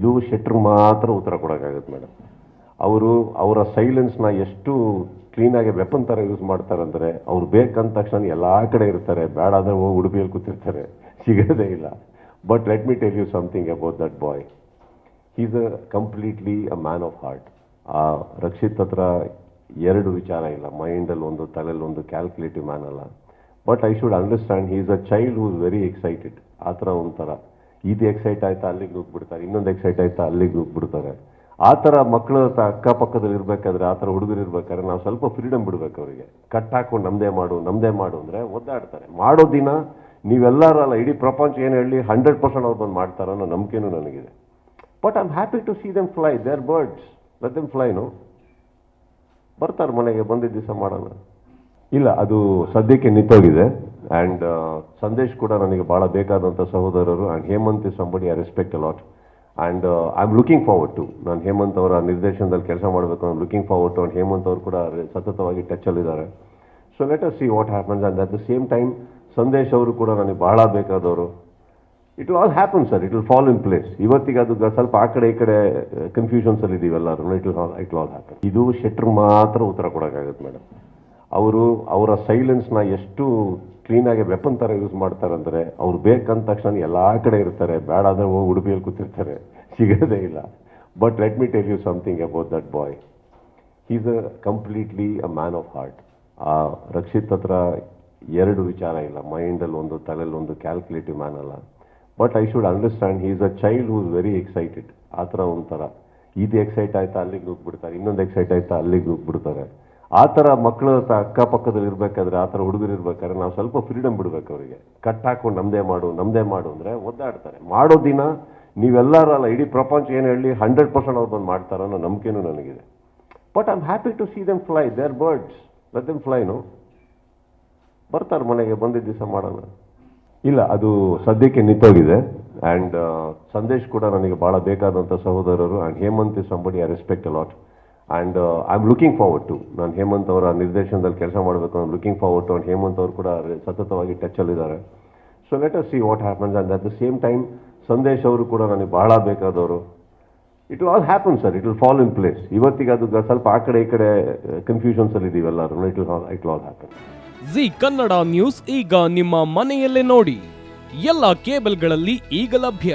ಇದು ಶೆಟ್ರ್ ಮಾತ್ರ ಉತ್ತರ ಕೊಡೋಕ್ಕಾಗತ್ತೆ ಮೇಡಮ್. ಅವರು ಅವರ ಸೈಲೆನ್ಸ್ನ ಎಷ್ಟು ಕ್ಲೀನಾಗಿ ವೆಪನ್ ಥರ ಯೂಸ್ ಮಾಡ್ತಾರೆ ಅಂದರೆ ಅವ್ರು ಬೇಕಂದ ತಕ್ಷಣ ಎಲ್ಲ ಕಡೆ ಇರ್ತಾರೆ, ಬೇಡ ಆದರೆ ಹೋಗಿ ಉಡುಪಿಯಲ್ಲಿ ಕೂತಿರ್ತಾರೆ, ಸಿಗೋದೇ ಇಲ್ಲ. But let me tell you something about that boy is a completely a man of heart ಆ ರಕ್ಷಿತ್ ಹತ್ರ ಎರಡು ವಿಚಾರ ಇಲ್ಲ ಮೈಂಡಲ್ಲಿ ಒಂದು ತಲೆಯಲ್ಲಿ ಒಂದು ಕ್ಯಾಲ್ಕುಲೇಟಿವ್ ಮ್ಯಾನ್ ಅಲ್ಲ. But I should understand he is a child who is very excited ಆ ಥರ ಒಂಥರ. ಇದು ಎಕ್ಸೈಟ್ ಆಯ್ತಾ ಅಲ್ಲಿಗೆ ನುಗ್ಬಿಡ್ತಾರೆ ಇನ್ನೊಂದು ಎಕ್ಸೈಟ್ ಆಯ್ತಾ ಅಲ್ಲಿಗೆ ನುಗ್ಬಿಡ್ತಾರೆ ಆ ಥರ ಮಕ್ಕಳು ಅಕ್ಕಪಕ್ಕದಲ್ಲಿ ಇರಬೇಕಾದ್ರೆ ಆ ಥರ ಹುಡುಗರು ಇರ್ಬೇಕಾದ್ರೆ ನಾವು ಸ್ವಲ್ಪ ಫ್ರೀಡಮ್ ಬಿಡ್ಬೇಕು ಅವರಿಗೆ. ಕಟ್ ಹಾಕೊಂಡು ನಮ್ಮದೇ ಮಾಡು ನಮ್ಮದೇ ಮಾಡು ಅಂದರೆ ಒದ್ದಾಡ್ತಾರೆ. ಮಾಡೋ ದಿನ ನೀವೆಲ್ಲರೂ ಅಲ್ಲ ಇಡೀ ಪ್ರಪಂಚ ಏನು ಹೇಳಿ ಹಂಡ್ರೆಡ್ ಪರ್ಸೆಂಟ್ ಅವ್ರು ಬಂದು ಮಾಡ್ತಾರೆ ಅನ್ನೋ ನಂಬಿಕೆನೂ ನನಗಿದೆ. But I am happy to see them fly they are birds let them ಫ್ಲೈನು ಬರ್ತಾರೆ ಮನೆಗೆ, ಬಂದಿದ್ದ ದಿವಸ ಮಾಡೋಣ ಇಲ್ಲ, ಅದು ಸದ್ಯಕ್ಕೆ ನಿಂತೋಗಿದೆ. ಆ್ಯಂಡ್ ಸಂದೇಶ್ ಕೂಡ ನನಗೆ ಭಾಳ ಬೇಕಾದಂಥ ಸಹೋದರರು and Hemanth is somebody I respect a lot and I am looking forward to ನಾನು ಹೇಮಂತ್ ಅವರ ನಿರ್ದೇಶನದಲ್ಲಿ ಕೆಲಸ ಮಾಡಬೇಕು ನಾನು looking forward to and Hemanth ಅವರು ಕೂಡ ಸತತವಾಗಿ ಟಚಲ್ಲಿದ್ದಾರೆ so let us see what happens and at the same time Sandesh ಅವರು ಕೂಡ ನನಗೆ ಭಾಳ ಬೇಕಾದವರು. It will all happen sir it will fall in place ಇವತ್ತಿಗೆ ಅದು ಸ್ವಲ್ಪ ಆ ಕಡೆ ಈ ಕಡೆ ಕನ್ಫ್ಯೂಷನ್ಸ್ ಅಲ್ಲಿ ಇದೀವಿ ಎಲ್ಲರೂ. It will it all happen ಇದು ಶೆಟ್ರ್ ಮಾತ್ರ ಉತ್ತರ ಕೊಡೋಕ್ಕಾಗುತ್ತೆ ಮೇಡಮ್ ಅವರು ಅವರ ಸೈಲೆನ್ಸ್ನ ಎಷ್ಟು ಕ್ಲೀನಾಗಿ ವೆಪನ್ ಥರ ಯೂಸ್ ಮಾಡ್ತಾರೆ ಅಂದರೆ ಅವ್ರು ಬೇಕಂದ ತಕ್ಷಣ ಎಲ್ಲ ಕಡೆ ಇರ್ತಾರೆ. ಬೇಡ ಆದರೆ ಹೋಗಿ ಉಡುಪಿಯಲ್ಲಿ ಕೂತಿರ್ತಾರೆ. ಸಿಗೋದೇ ಇಲ್ಲ. But let me tell you something about that boy is a completely a man of heart ಆ ರಕ್ಷಿತ್ ಹತ್ರ ಎರಡು ವಿಚಾರ ಇಲ್ಲ. ಮೈಂಡಲ್ಲಿ ಒಂದು ತಲೆಯಲ್ಲಿ ಒಂದು ಕ್ಯಾಲ್ಕುಲೇಟಿವ್ ಮ್ಯಾನ್ ಅಲ್ಲ. But I should understand is a child who is very excited ಆ ಥರ ಒಂಥರ. ಇದು ಎಕ್ಸೈಟ್ ಆಯ್ತಾ, ಅಲ್ಲಿಗೆ ನುಗ್ಬಿಡ್ತಾರೆ ಇನ್ನೊಂದು ಎಕ್ಸೈಟ್ ಆಯ್ತಾ, ಅಲ್ಲಿಗೆ ನುಗ್ಬಿಡ್ತಾರೆ ಆ ಥರ ಮಕ್ಕಳ ಅಕ್ಕಪಕ್ಕದಲ್ಲಿ ಇರಬೇಕಾದ್ರೆ ಆ ಥರ ಹುಡುಗರು ಇರಬೇಕಾದ್ರೆ ನಾವು ಸ್ವಲ್ಪ ಫ್ರೀಡಮ್ ಬಿಡಬೇಕು ಅವರಿಗೆ. ಕಟ್ ಹಾಕೊಂಡು ನಮ್ಮದೇ ಮಾಡು ನಮ್ಮದೇ ಮಾಡು ಅಂದರೆ ಒದ್ದಾಡ್ತಾರೆ. ಮಾಡೋ ದಿನ ನೀವೆಲ್ಲರೂ ಅಲ್ಲ, ಇಡೀ ಪ್ರಪಂಚ ಏನು ಹೇಳಿ ಹಂಡ್ರೆಡ್ ಪರ್ಸೆಂಟ್ ಅವ್ರು ಬಂದು ಮಾಡ್ತಾರೆ ಅನ್ನೋ ನಂಬಿಕೆನೂ ನನಗಿದೆ. But I am happy to see them fly they are birds let them ಫ್ಲೈನು ಬರ್ತಾರೆ ಮನೆಗೆ, ಬಂದಿದ್ದ ದಿವಸ ಮಾಡೋಣ. ಇಲ್ಲ, ಅದು ಸದ್ಯಕ್ಕೆ ನಿಂತೋಗಿದೆ. ಆ್ಯಂಡ್ ಸಂದೇಶ್ ಕೂಡ ನನಗೆ ಭಾಳ ಬೇಕಾದಂಥ ಸಹೋದರರು. And Hemanth somebody I respect a lot and I am looking forward to ನಾನು ಹೇಮಂತ್ ಅವರ ನಿರ್ದೇಶನದಲ್ಲಿ ಕೆಲಸ ಮಾಡಬೇಕು ನಾನು looking forward to and Hemanth ಅವರು ಕೂಡ ಸತತವಾಗಿ ಟಚಲ್ಲಿದ್ದಾರೆ so let us see what happens and at the same time Sandesh ಅವರು ಕೂಡ ನನಗೆ ಭಾಳ ಬೇಕಾದವರು. It will all happen sir it will fall in place ಇವತ್ತಿಗೆ ಅದು ಸ್ವಲ್ಪ ಆ ಕಡೆ ಈ ಕಡೆ ಕನ್ಫ್ಯೂಷನ್ಸ್ ಅಲ್ಲಿ ಇದೀವಿ ಎಲ್ಲರೂ. It will it will all happen Zee Kannada news ಈಗ ನಿಮ್ಮ ಮನೆಯಲ್ಲೇ ನೋಡಿ. ಎಲ್ಲ ಕೇಬಲ್ಗಳಲ್ಲಿ ಈಗ ಲಭ್ಯ.